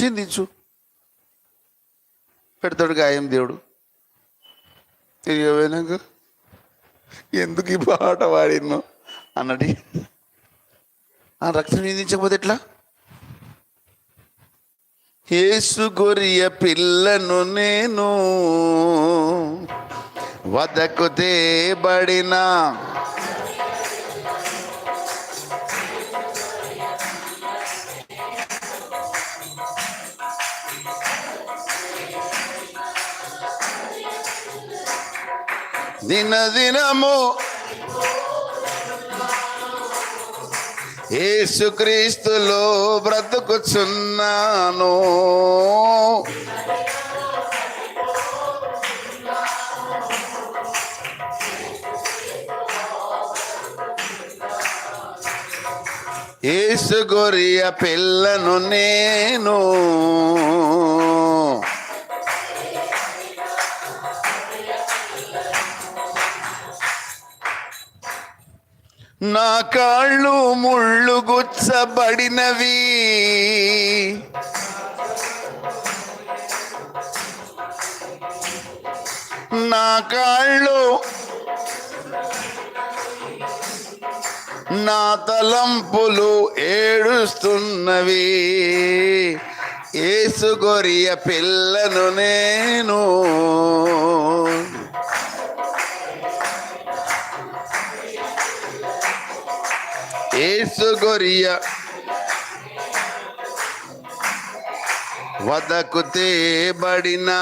చిందించు. పెడతాడు గాయం దేవుడు. తిరిగి పోయినాక ఎందుకు ఈ పాట పాడినో? అన్నది. ఆ రక్తం నిందించకపోతే ఎట్లా? ఏసు గొరియ పిల్లను నేను వదకు తేబడినా దినదినము ఏసుక్రీస్తులో బ్రతుకుచున్నాను ఏసు గొరియ పిల్లను నేను కాళ్ళు ముళ్ళు గుచ్చబడినవి. నా కాళ్ళు నా తలంపులు ఏడుస్తున్నవి. ఏసుగొరియ పిల్లను నేను ఏసు గొరియ వదకు తేబడినా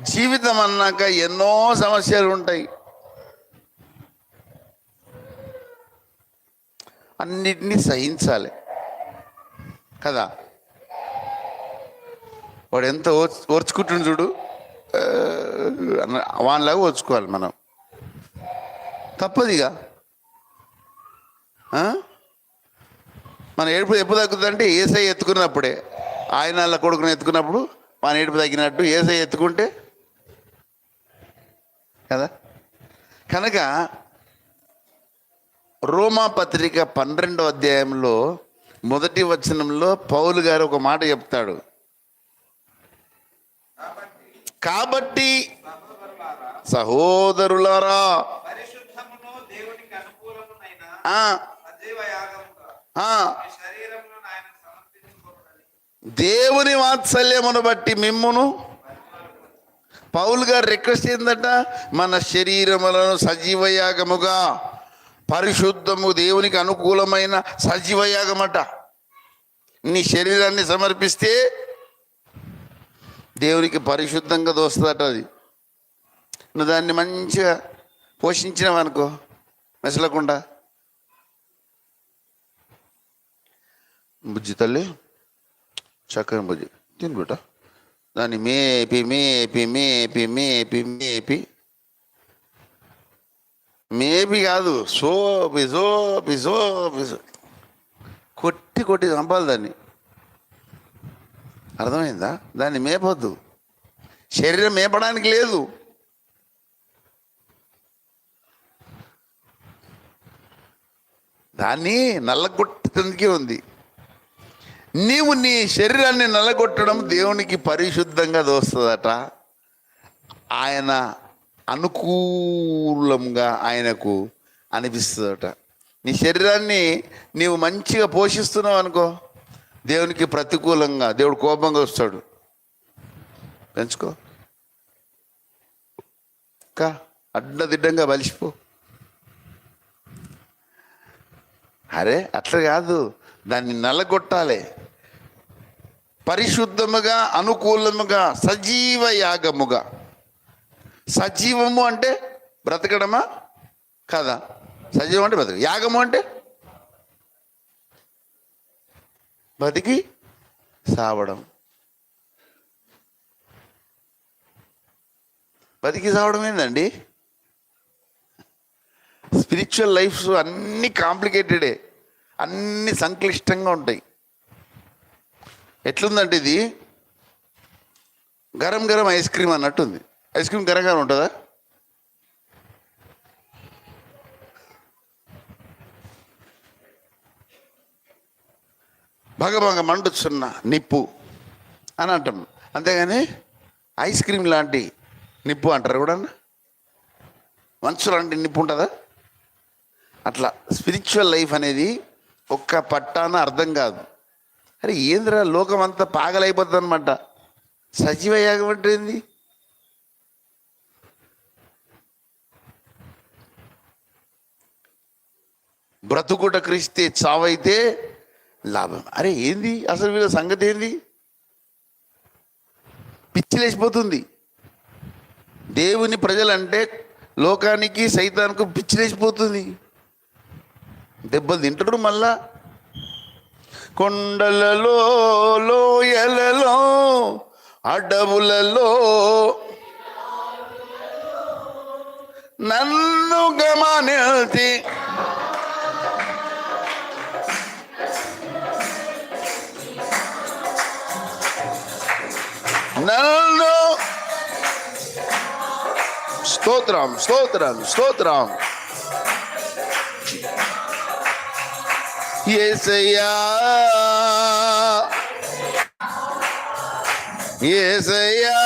జీవితం అన్నాక ఎన్నో సమస్యలు ఉంటాయి. అన్నిటినీ సహించాలి. కదా? వాడు ఎంత ఓర్చుకుంటుండు చూడు. అన్న- వానిలాగా ఓర్చుకోవాలి మనం. తప్పదిగా. మన ఏడుపు ఎప్పుడు తగ్గుతుందంటే ఏసై ఎత్తుకున్నప్పుడే. ఆయన వాళ్ళ కొడుకుని ఎత్తుకున్నప్పుడు మన ఏడుపు తగ్గినట్టు ఏసై ఎత్తుకుంటే. కదా? కనుక రోమా పత్రిక పన్నెండో అధ్యాయంలో మొదటి వచనంలో పౌలు గారు ఒక మాట చెప్తాడు. కాబట్టి సహోదరులారా దేవుని వాత్సల్యమును బట్టి మిమ్మును పౌలు గారు రిక్వెస్ట్ ఏంటంట మన శరీరములను సజీవయాగముగా పరిశుద్ధము దేవునికి అనుకూలమైన సజీవయాగమట. నీ శరీరాన్ని సమర్పిస్తే దేవునికి పరిశుద్ధంగా దోస్తుందట అది. నువ్వు దాన్ని మంచిగా పోషించినావనుకో మెసలకుండా. బుజ్జి తల్లి చక్కని బుజ్జి. తిను బిడ్డ. దాన్ని మేపి మేపి మేపి మేపి మేపి మేపి కాదు. సోపి సోపి సోపి కొట్టి కొట్టి చంపాలి దాన్ని. అర్థమైందా? దాన్ని మేపొద్దు. శరీరం మేపడానికి లేదు. దాన్ని నల్లగొట్టడానికి ఉంది. నీవు నీ శరీరాన్ని నలగొట్టడం దేవునికి పరిశుద్ధంగా దోస్తుందట. ఆయన అనుకూలంగా ఆయనకు అనిపిస్తుందట. నీ శరీరాన్ని నీవు మంచిగా పోషిస్తున్నావు అనుకో దేవునికి ప్రతికూలంగా దేవుడు కోపంగా వస్తాడు. పెంచుకో. కా అడ్డదిడ్డంగా బలిసిపో. అరే అట్లా కాదు. దాన్ని నల్లగొట్టాలి పరిశుద్ధముగా అనుకూలముగా సజీవ యాగముగా. సజీవము అంటే బ్రతకడమా? కదా? సజీవం అంటే బ్రతక యాగము అంటే? బతికి సావడం. బతికి సావడం ఏందండి? స్పిరిచువల్ లైఫ్స్ అన్ని కాంప్లికేటెడే అన్ని సంక్లిష్టంగా ఉంటాయి. ఎట్లుందంటే ఇది గరం గరం ఐస్ క్రీమ్ అన్నట్టుంది. ఐస్ క్రీమ్ గరం గరం ఉంటుందా? భగభగ మండుచున్న నిప్పు అని అంటాం. అంతేగాని ఐస్ క్రీమ్ లాంటి నిప్పు అంటారు కూడా మంచు లాంటి నిప్పు ఉంటుందా? అట్లా స్పిరిచువల్ లైఫ్ అనేది ఒక్క పట్టాన అర్థం కాదు. అరే ఏందిరా లోకం అంతా పాగలైపోతుంది అనమాట సజీవ యాగం అంటే ఏంది? బ్రతుకుట క్రిస్తే చావైతే లాభం. అరే ఏంది? అసలు వీళ్ళ సంగతి ఏంది? పిచ్చిలేసిపోతుంది దేవుని ప్రజలంటే లోకానికి సైతానికి పిచ్చిలేసిపోతుంది దెబ్బలు తింటారు మళ్ళా. కొండలలో లోయలలో అడవులలో. నన్ను గమనించి నన్ను స్తోత్రం స్తోత్రం స్తోత్రం. ఏసయ్యా ఏసయ్యా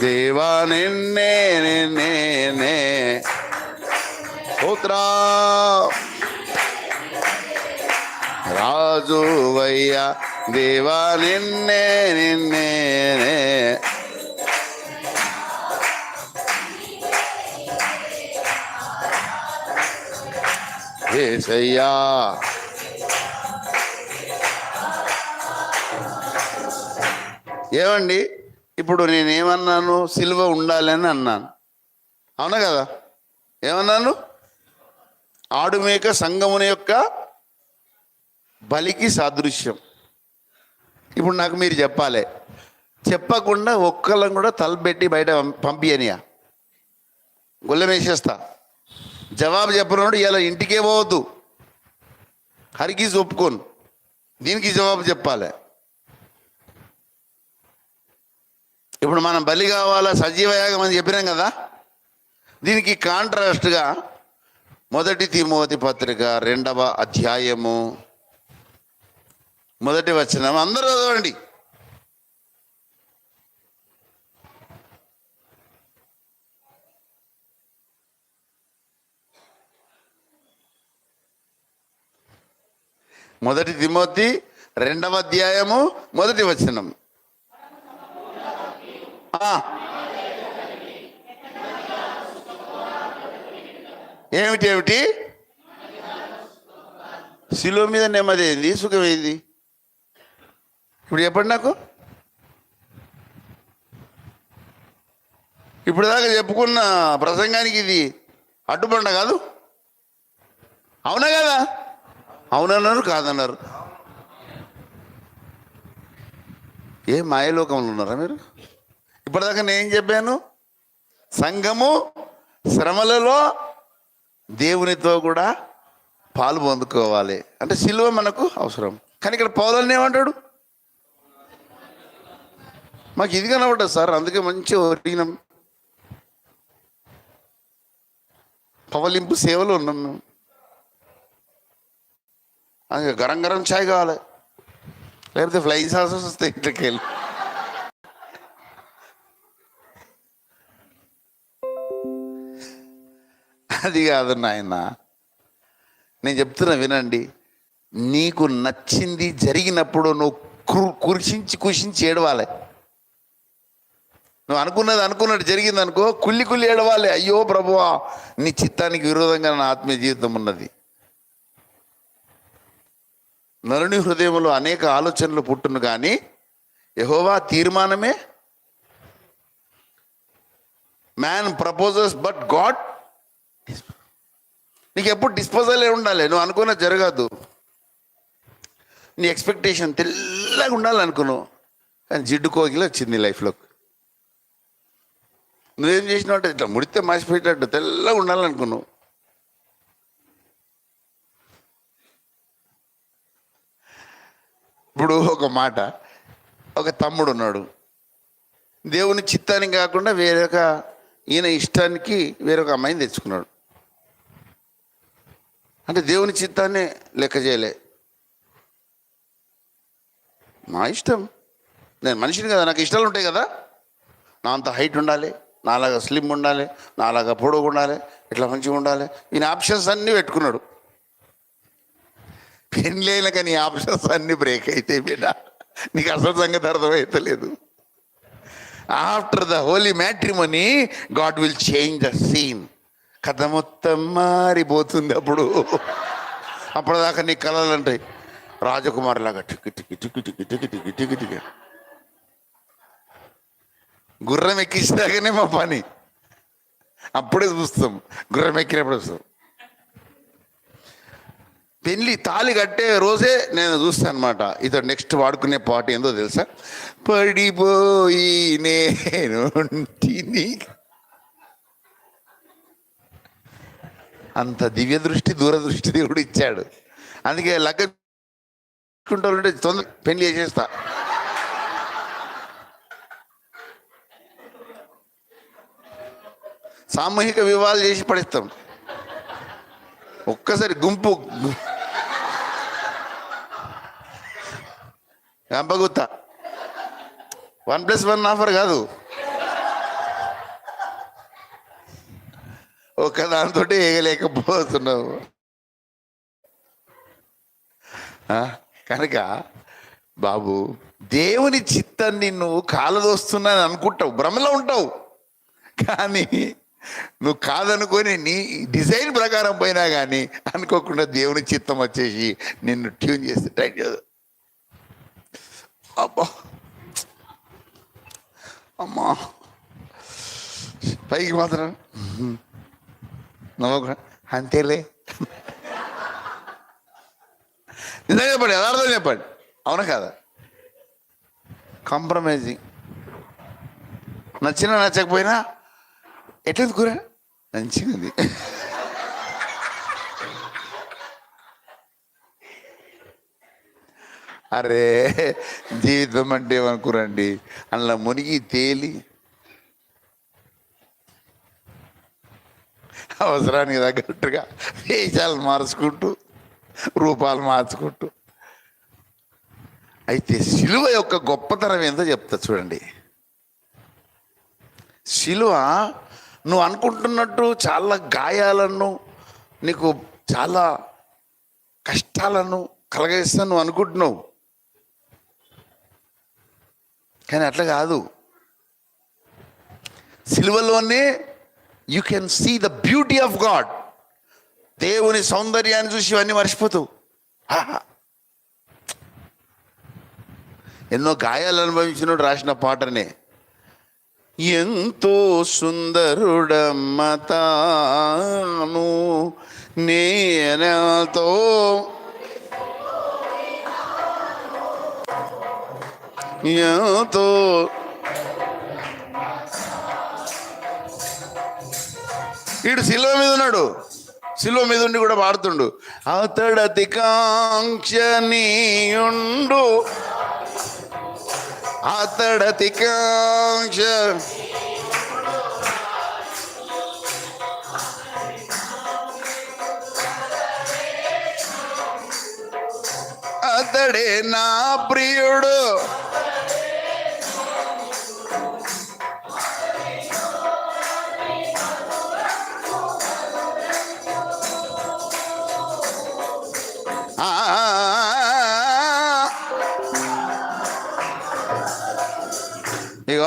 దేవా నిన్నే నిన్నే నే స్తోత్రం రాజువయ్యా దేవా నిన్నే నిన్నే ఏసయ్యా ఏమండి? ఇప్పుడు నేనేమన్నాను? సిలువ ఉండాలని అన్నాను. అవునా కదా? ఏమన్నాను? ఆడుమేక సంగముని యొక్క బలికి సాదృశ్యం. ఇప్పుడు నాకు మీరు చెప్పాలి. చెప్పకుండా ఒక్కళ్ళని కూడా తలపెట్టి బయట పంపియనియా గుల్లమేసేస్తా జవాబు చెప్పినోడు ఇలా ఇంటికే పోవద్దు. హరికి ఒప్పుకోను. దీనికి జవాబు చెప్పాలి. ఇప్పుడు మనం బలి కావాలా సజీవ యాగం అని చెప్పినాం కదా? దీనికి కాంట్రాస్ట్గా మొదటి తిమోతి పత్రిక రెండవ అధ్యాయము. మొదటి వచనం. అందరూ చదవండి. మొదటి తిమోతి రెండవ అధ్యాయము మొదటి వచనం. ఏమిటి ఏమిటి? శిలువ మీద నెమ్మది ఏంది ఇప్పుడు చెప్పండి నాకు. ఇప్పుడు దాకా చెప్పుకున్న ప్రసంగానికి ఇది అడ్డుపండ కాదు. అవునా కదా? అవునన్నారు కాదన్నారు. ఏ మాయలోకంలో ఉన్నారా మీరు? ఇప్పటిదాకా నేను చెప్పాను? సంఘము శ్రమలలో దేవునితో కూడా పాలు పొందుకోవాలి. అంటే సిలువ మనకు అవసరం. కానీ ఇక్కడ పౌలని ఏమంటాడు? మాకు ఇది కనబడ్డది సార్ అందుకే మంచి ఒరిగినాం. పవలింపు సేవలో ఉన్నాం మేము. గరం గరం ఛాయ్ కావాలి. లేకపోతే ఫ్లై సాసెస్ వస్తాయి ఇంటికి వెళ్ళి. అది కాదు నాయన. నేను చెప్తున్నా వినండి. నీకు నచ్చింది జరిగినప్పుడు నువ్వు కు- కుర్షించి కుషించి ఏడవాలి. నువ్వు అనుకున్నది అనుకున్నట్టు జరిగింది అనుకో కుల్లి కుల్లి ఏడవాలి. అయ్యో ప్రభువా నీ చిత్తానికి విరోధంగా నా ఆత్మీయ జీవితం ఉన్నది. నరుని హృదయంలో అనేక ఆలోచనలు పుట్టును కానీ యహోవా తీర్మానమే? మ్యాన్ ప్రపోజల్స్ బట్ గాడ్ నీకు ఎప్పుడు డిస్పోజలే ఉండాలి? నువ్వు అనుకున్న జరగదు. నీ ఎక్స్పెక్టేషన్ తెల్లగా ఉండాలనుకున్నావు. కానీ జిడ్డు కోగిల వచ్చింది లైఫ్లోకి నువ్వేం చేసినావు అంటే ఇట్లా ముడితే మాసిపోయేటట్టు తెల్లగా ఉండాలనుకున్నావు. ఇప్పుడు ఒక మాట. ఒక తమ్ముడు ఉన్నాడు. దేవుని చిత్తానికి కాకుండా వేరొక ఈయన ఇష్టానికి వేరొక అమ్మాయిని తెచ్చుకున్నాడు. అంటే దేవుని చిత్తాన్ని లెక్క చేయలే. నా ఇష్టం. నేను మనిషిని కదా నాకు ఇష్టాలు ఉంటాయి కదా. నా అంత హైట్ ఉండాలి నాలాగా స్లిమ్ ఉండాలి నాలాగా పొడవు ఉండాలి ఇట్లా మంచిగా ఉండాలి. ఈయన ఆప్షన్స్ అన్నీ పెట్టుకున్నాడు. పెళ్ళైన కానీ ఆప్షన్స్ అన్నీ బ్రేక్ అయితే బిడ్డ. నీకు అసలు సంగతి అర్థమైతలేదు. After the holy matrimony God will change the scene కథ మొత్తం మారిపోతుంది అప్పుడు. అప్పటిదాకా నీ కళలు అంటాయి రాజకుమార్ లాగా టిక్కి టిక్కి టిక్కి టిక్కి టిక్కి టిక్కి టిక్కి టిక్కి. గుర్రం ఎక్కించినాకనే మా పని. అప్పుడే చూస్తాం. గుర్రం ఎక్కినప్పుడు వస్తాం పెళ్ళి తాళి కట్టే రోజే నేను చూస్తాను అనమాట ఇతడు నెక్స్ట్ వాడుకునే పాట ఏందో తెలుసా? పడిపోయి నేను తిని అంత దివ్య దృష్టి దూరదృష్టి దేవుడు ఇచ్చాడు. అందుకే లగ్గుంటే తొందర పెళ్ళి చేసేస్తా. సామూహిక వివాహాలు చేసి పడిస్తాం. ఒక్కసారి గుంపు. గంపగుత్త వన్ ప్లస్ వన్ ఆఫర్ కాదు. ఒక్క దాంతో వేయలేకపోతున్నావు కనుక బాబు దేవుని చిత్తాన్ని నువ్వు కాలదోస్తున్నాను అనుకుంటావు. భ్రమలో ఉంటావు. కానీ నువ్వు కాదనుకొని నీ డిజైన్ ప్రకారం పోయినా కానీ అనుకోకుండా దేవుని చిత్తం వచ్చేసి నిన్ను ట్యూన్ చేసి ట్రై చేయదు అబ్బా. అమ్మా. పైకి మాత్రం. నమ్మకం అంతేలే. నిజంగా చెప్పండి యథార్థం చెప్పండి. అవునా కదా? కాంప్రమైజింగ్ నచ్చినా నచ్చకపోయినా ఎట్లేదు కూర? మంచిగా అరే జీవితం అంటే ఏమనుకురండి అందులో మునిగి తేలి. అవసరానికి తగ్గట్టుగా వేషాలు మార్చుకుంటూ రూపాలు మార్చుకుంటూ. అయితే శిలువ యొక్క గొప్పతనం ఏందో చెప్తా చూడండి. శిలువ నువ్వు అనుకుంటున్నట్టు చాలా గాయాలను నీకు చాలా కష్టాలను కలగేస్తా నువ్వు అనుకుంటున్నావు. కానీ అట్లా కాదు. సిలువలోనే you can see the beauty of God దేవుని సౌందర్యాన్ని చూసి ఇవన్నీ మర్చిపోతావు. ఆహా. ఎన్నో గాయాలు అనుభవించినోడు రాసిన పాటనే. ఎంతో సుందరుడమ్మ తాను నేనతో. ఎంతో వీడు శిల్వ మీద ఉన్నాడు. శిల్వ మీద ఉండి కూడా పాడుతుండు. అతడతి కాంక్షనీయుండు అతడతి కాంక్ష. అతడే నా ప్రియుడు. ఇక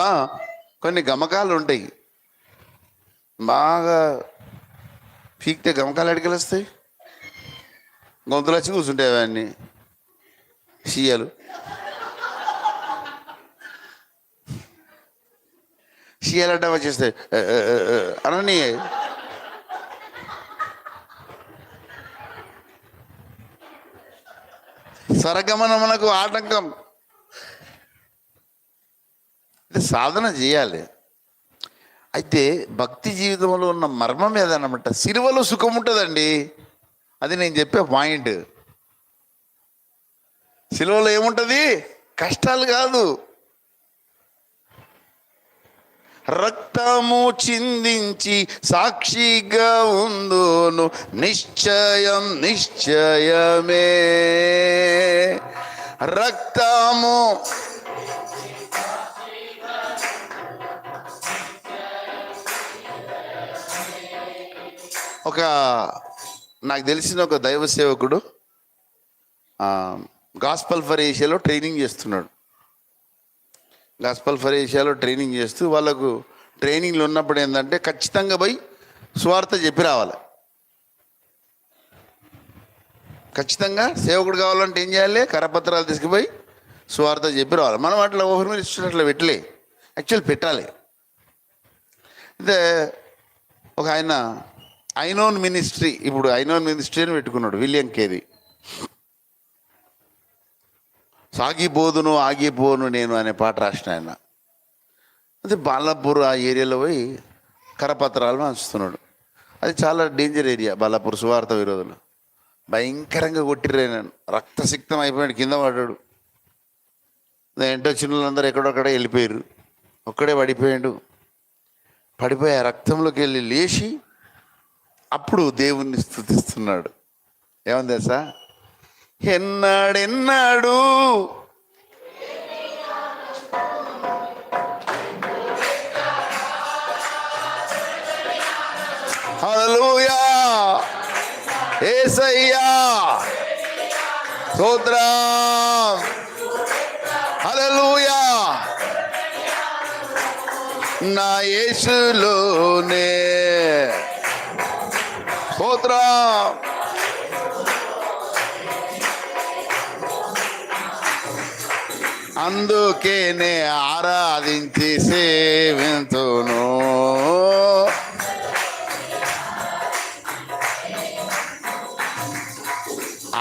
కొన్ని గమకాలు ఉంటాయి బాగా పీకితే గమకాలు అడిగలు వస్తాయి గొంతులు వచ్చి కూర్చుంటాయి అవన్నీ. షియలు. షియలు అడ్డ వచ్చేస్తాయి అనని సరగమనమునకు ఆటంకం. సాధన చేయాలి. అయితే భక్తి జీవితంలో ఉన్న మర్మం ఏదన్నమాట? సిలువలో సుఖం ఉంటుందండి. అది నేను చెప్పే పాయింట్. సిలువలో ఏముంటుంది? కష్టాలు కాదు. రక్తము చిందించి సాక్షిగా ఉందును. నిశ్చయం నిశ్చయమే. రక్తము ఒక నాకు తెలిసిన ఒక దైవ సేవకుడు గాస్పల్ ఫర్ ఏషియాలో ట్రైనింగ్ చేస్తున్నాడు. గాస్పల్ ఫర్ ఏషియాలో ట్రైనింగ్ చేస్తూ వాళ్ళకు ట్రైనింగ్లు ఉన్నప్పుడు ఏంటంటే ఖచ్చితంగా పోయి స్వార్థ చెప్పి రావాలి. ఖచ్చితంగా సేవకుడు కావాలంటే ఏం చేయాలి? కరపత్రాలు తీసుకుపోయి స్వార్థ చెప్పి రావాలి. మనం అట్లా ఓవర్ మీద ఇష్టం అట్లా పెట్టలే. యాక్చువల్ పెట్టాలి. అయితే ఒక ఆయన ఐనోన్ మినిస్ట్రీ ఇప్పుడు ఐనోన్ మినిస్ట్రీ అని పెట్టుకున్నాడు విలియం కేది సాగిపోదును ఆగిపోను నేను అనే పాట రాసిన ఆయన. అది బాలాపూర్ ఆ ఏరియాలో పోయి కరపత్రాలు పంచుతున్నాడు. అది చాలా డేంజర్ ఏరియా బాలాపూర్ సువార్త విరోధులు. భయంకరంగా కొట్టిర్రే నేను రక్తసిక్తం అయిపోయాడు కింద పడ్డాడు. ఏంటో చిన్నలందరూ ఎక్కడొక్కడ వెళ్ళిపోయారు ఒక్కడే పడిపోయాడు. పడిపోయి ఆ రక్తంలోకి వెళ్ళి లేచి అప్పుడు దేవుణ్ణి స్థుతిస్తున్నాడు ఏమని తెలుసా? ఎన్నాడెన్నాడు? హల్లెలూయా! ఏసయ్యా! స్తోత్రం! హల్లెలూయా! నా యేసులోనే. స్తోత్రం అందుకేనే ఆరాధించి సేవింతును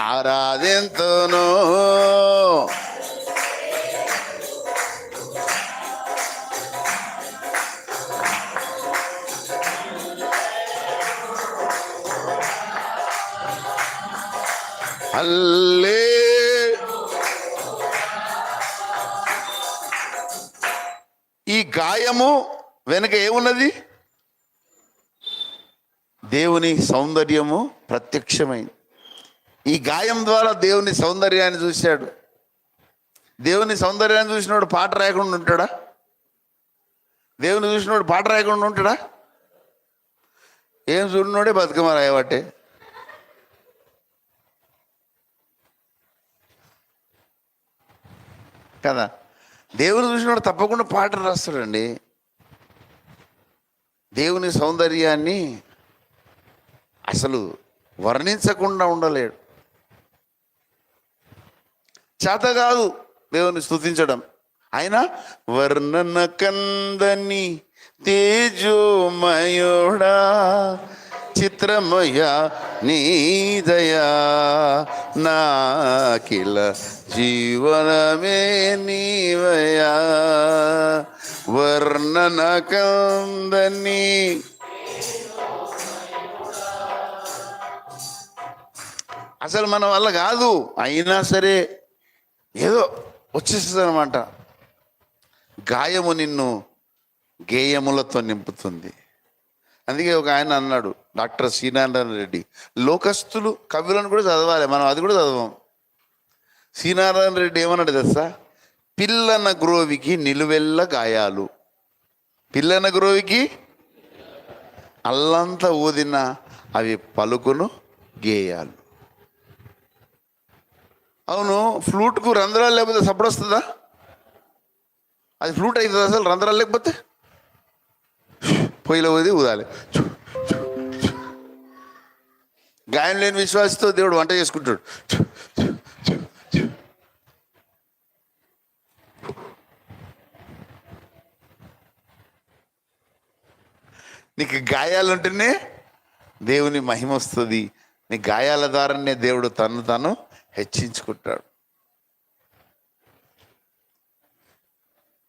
ఆరాధింతును గాయము వెనుక ఏమున్నది? దేవుని సౌందర్యము ప్రత్యక్షమైంది ఈ గాయం ద్వారా దేవుని సౌందర్యాన్ని చూశాడు. దేవుని సౌందర్యాన్ని చూసినోడు పాట రాయకుండా ఉంటాడా? దేవుని చూసినోడు పాట రాయకుండా ఉంటాడా? ఏం చూడినోడే బతుకమ్మ రాయబట్టే. కదా? దేవుని చూసినోడు తప్పకుండా పాట రాస్తాడండి. దేవుని సౌందర్యాన్ని అసలు వర్ణించకుండా ఉండలేడు. చేత కాదు దేవుని స్థుతించడం ఆయన వర్ణన కందని తేజోమయోడా చిత్రమయ నీదయ నాకిల జీవనమే నీవయా. వర్ణన కందని. అసలు మన వల్ల కాదు. అయినా సరే ఏదో వచ్చేస్తుంది అనమాట గాయము నిన్ను గేయములతో నింపుతుంది. అందుకే ఒక ఆయన అన్నాడు డాక్టర్ శ్రీనారాయణ రెడ్డి లోకస్తులు కవులను కూడా చదవాలి మనం అది కూడా చదవం. శ్రీనారాయణ రెడ్డి ఏమన్నాడు తెలుసా? పిల్లన గ్రోవికి నిలువెల్ల గాయాలు. పిల్లన గ్రోవికి అల్లంతా ఊదిన అవి పలుకును గేయాలు. అవును ఫ్లూట్కు రంధ్రాలు లేకపోతే సప్పుడు వస్తుందా అది ఫ్లూట్ అవుతుంది అసలు రంధ్రాలు లేకపోతే? పొయ్యిలో పోది ఊదాలి. గాయం లేని విశ్వాసతో దేవుడు వంట చేసుకుంటాడు. నీకు గాయాలుంటేనే దేవుని మహిమ వస్తుంది. నీ గాయాల ద్వారానే దేవుడు తను తను హెచ్చించుకుంటాడు.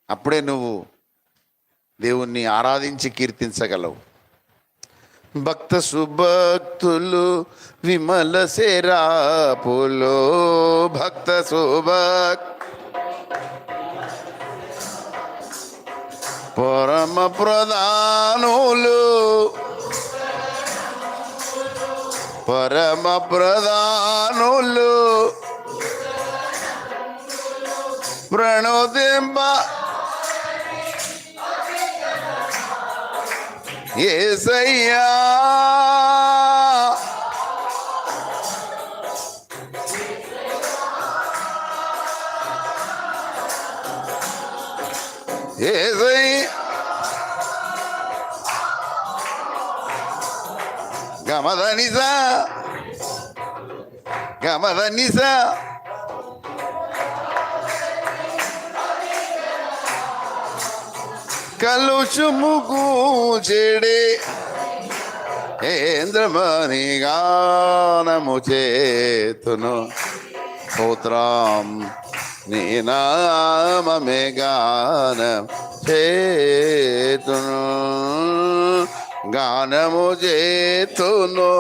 అప్పుడే నువ్వు దేవుణ్ణి ఆరాధించి కీర్తించగలవు. భక్త సుభక్తులు విమల సేరాపులో భక్త సుభక్ పరమ ప్రధానులు. పరమ ప్రధానులు. ప్రణోదింప ఏసయ్యా. ఏసయ్య. గమద నిజా గమద నిజా చెడే ఏంద్రమణి గానము చేతును. స్తోత్రం నీ నామమే గానం చేతును. గానము చేతును.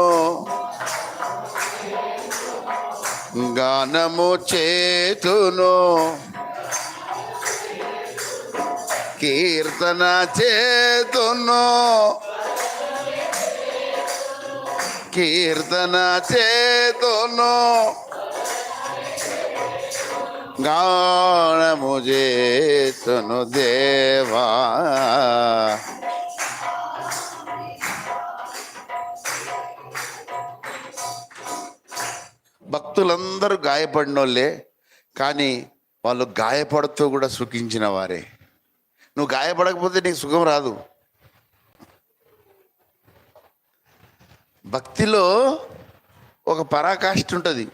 గానము చేతును. కీర్తన చేతును. కీర్తన చేతును. గానము చేతును దేవా. భక్తులందరూ గాయపడిన వాళ్ళే కానీ వాళ్ళు గాయపడుతూ కూడా సుఖించిన వారే. నువ్వు గాయపడకపోతే నీకు సుఖం రాదు. భక్తిలో ఒక పరాకాష్ఠ ఉంటుంది.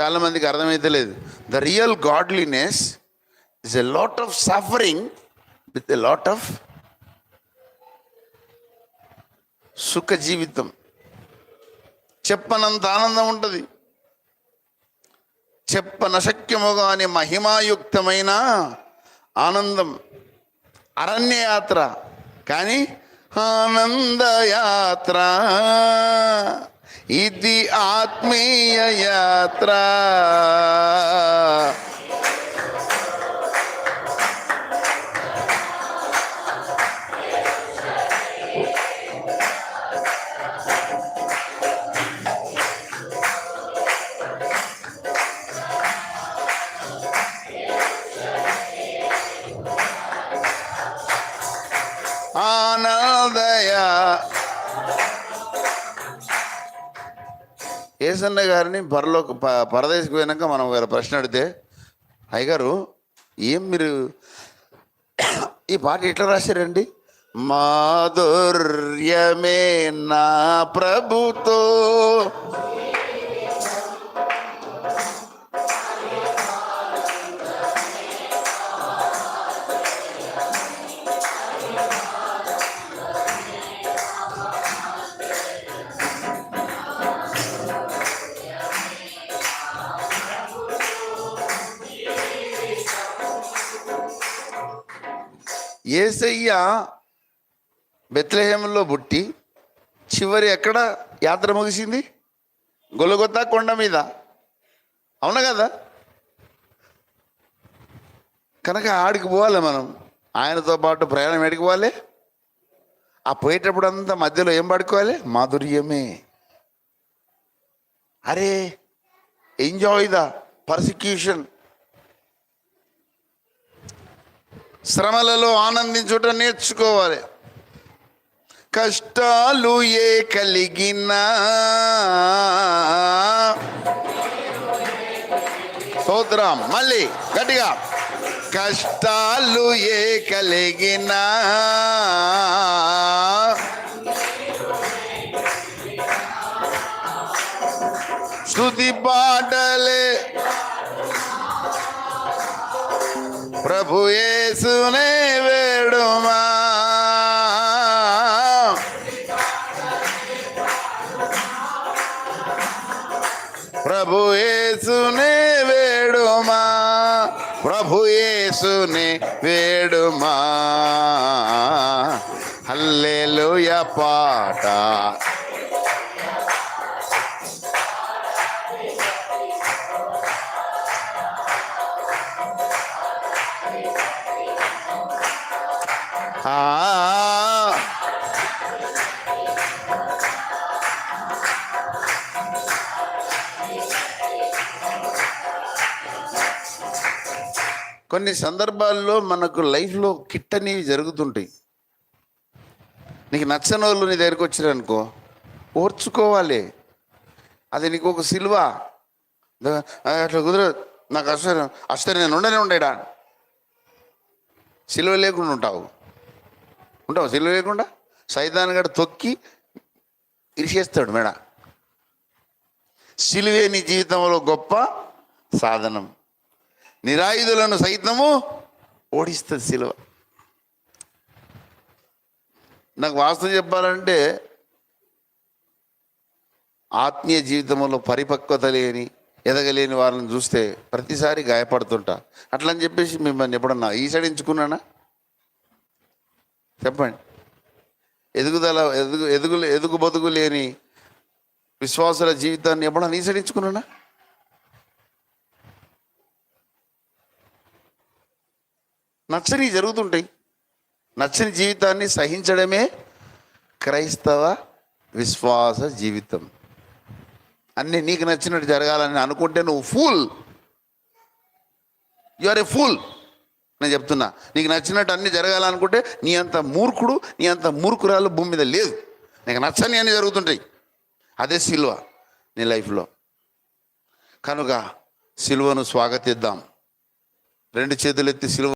చాలామందికి అర్థమైతే లేదు. The real godliness is a lot of suffering with a lot of సుఖ జీవితం. చెప్పనంత ఆనందం ఉంటుంది. చెప్పనశక్యముగా అనే మహిమాయుక్తమైన ఆనందం. అరణ్యయాత్ర. కానీ ఆనందయాత్ర. ఇది ఆత్మీయ యాత్ర ఏసన్న గారిని పరలో ప- పరదేశకు పోయినాక మనం గారు ప్రశ్న అడిగితే అయ్యగారు ఏం మీరు ఈ పాట ఎట్లా రాశారండి? మాధుర్యమే నా ప్రభుతో. ఏసయ్య బెత్లహేములో పుట్టి చివరి ఎక్కడ యాత్ర ముగిసింది? గొలగొత్త కొండ మీద. అవునా కదా? కనుక ఆడికి పోవాలి మనం. ఆయనతో పాటు ప్రయాణం ఎడికి పోవాలి? ఆ పోయేటప్పుడు అంతా మధ్యలో ఏం పడుకోవాలి? మాధుర్యమే. అరే ఎంజాయ్ ద పర్సిక్యూషన్ శ్రమలలో ఆనందించుట నేర్చుకోవాలి. కష్టాలు ఏ కలిగినా స్తోత్రం. మళ్ళీ గట్టిగా. కష్టాలు ఏ కలిగినా స్తుతి పాటలే ప్రభు యేసునే వేడుమా. ప్రభు యేసునే వేడుమా. ప్రభు యేసునే వేడుమా. హల్లెలూయ పాట. కొన్ని సందర్భాల్లో మనకు లైఫ్లో కిట్టనివి జరుగుతుంటాయి. నీకు నచ్చని వాళ్ళు నీ దగ్గరికి వచ్చారనుకో ఓర్చుకోవాలి. అది నీకు ఒక సిల్వ అట్లా కుదరదు. నాకు అసలు అసలు నేను ఉండనే ఉండేడా? సిలువ లేకుండా ఉంటావు. ఉంటావు సిలువ లేకుండా? సైతాన్ గడ తొక్కి ఇరిసేస్తాడు మేడ. సిలువే నీ జీవితంలో గొప్ప సాధనం. నిరాయుధులను సైతము ఓడిస్తుంది సిలువ. నాకు వాస్తవం చెప్పాలంటే ఆత్మీయ జీవితంలో పరిపక్వత లేని ఎదగలేని వాళ్ళని చూస్తే ప్రతిసారి గాయపడుతుంటా. అట్లా అని చెప్పేసి మిమ్మల్ని ఎప్పుడన్నా ఈసడించుకున్నానా చెప్పండి. ఎదుగుదల ఎదుగు ఎదుగు ఎదుగు బతుకు లేని విశ్వాసుల జీవితాన్ని ఎప్పుడన్నా ఈసడించుకున్నానా నచ్చని జరుగుతుంటాయి. నచ్చని జీవితాన్ని సహించడమే క్రైస్తవ విశ్వాస జీవితం. అన్నీ నీకు నచ్చినట్టు జరగాలని అనుకుంటే నువ్వు fool you are a fool నేను చెప్తున్నా నీకు నచ్చినట్టు అన్ని జరగాలనుకుంటే నీ అంత మూర్ఖుడు నీ అంత మూర్ఖురాలు భూమి మీద లేదు నీకు నచ్చని అన్ని జరుగుతుంటాయి. అదే సిల్వ నీ లైఫ్లో. కనుక సిలువను స్వాగతిద్దాం. రెండు చేతులు ఎత్తి సిలువ